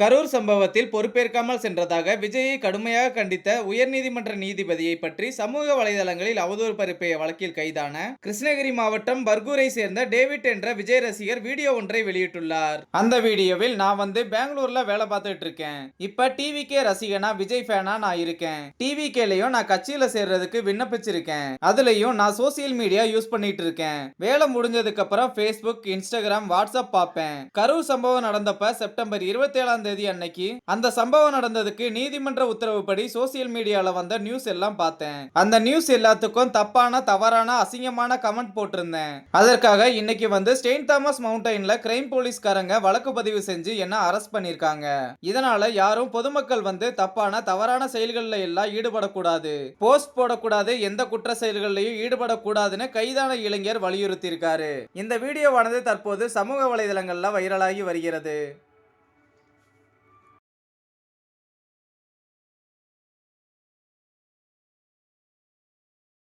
கரூர் சம்பவத்தில் பொறுப்பேற்காமல் சென்றதாக விஜயை கடுமையாக கண்டித்த உயர்நீதிமன்ற நீதிபதியை பற்றி சமூக வலைதளங்களில் அவதூறு பரப்பிய வழக்கில் கைதான கிருஷ்ணகிரி மாவட்டம் பர்கூரை சேர்ந்த டேவிட் என்ற விஜய் ரசிகர் வீடியோ ஒன்றை வெளியிட்டுள்ளார். அந்த வீடியோவில் நான் வந்து பெங்களூர்ல வேலை பார்த்துட்டு இருக்கேன். இப்ப டிவி கே ரசிகனா விஜய் ஃபேனா நான் இருக்கேன். டிவி கேலையும் நான் கட்சியில சேர்றதுக்கு விண்ணப்பிச்சிருக்கேன். அதுலயும் நான் சோசியல் மீடியா யூஸ் பண்ணிட்டு இருக்கேன். வேலை முடிஞ்சதுக்கு அப்புறம் ஃபேஸ்புக் இன்ஸ்டாகிராம் வாட்ஸ்அப் பார்ப்பேன். கரூர் சம்பவம் நடந்தப்ப செப்டம்பர் இருபத்தி ஏழாம் தேதி அன்னைக்கு அந்த சம்பவம் நடந்ததுக்கு நீதிமன்ற உத்தரவுப்படி சோசியல் மீடியால வந்த நியூஸ் எல்லாம் பார்த்தேன். அந்த நியூஸ் எல்லாத்துக்கும் தப்பான தவறான அசிங்கமான கமெண்ட் போட்டிருந்தேன். அதற்காக இன்னைக்கு வந்து செயின்ட் தாமஸ் மவுண்டைன்ல கிரைம் போலீஸ்காரங்க வழக்கு பதிவு செஞ்சு என்ன அரெஸ்ட் பண்ணிருக்காங்க. இதனால யாரும் பொதுமக்கள் வந்து தப்பான தவறான செயல்கள்ல எல்லாம் ஈடுபடக்கூடாது. போஸ்ட் போடக்கூடாது எந்த குற்ற செயல்கள்லையும் ஈடுபடக்கூடாதுன்னு கைதான இளைஞர் வலியுறுத்தியிருக்காரு. இந்த வீடியோவானது தற்போது சமூக வலைதளங்கள்ல வைரலாகி வருகிறது.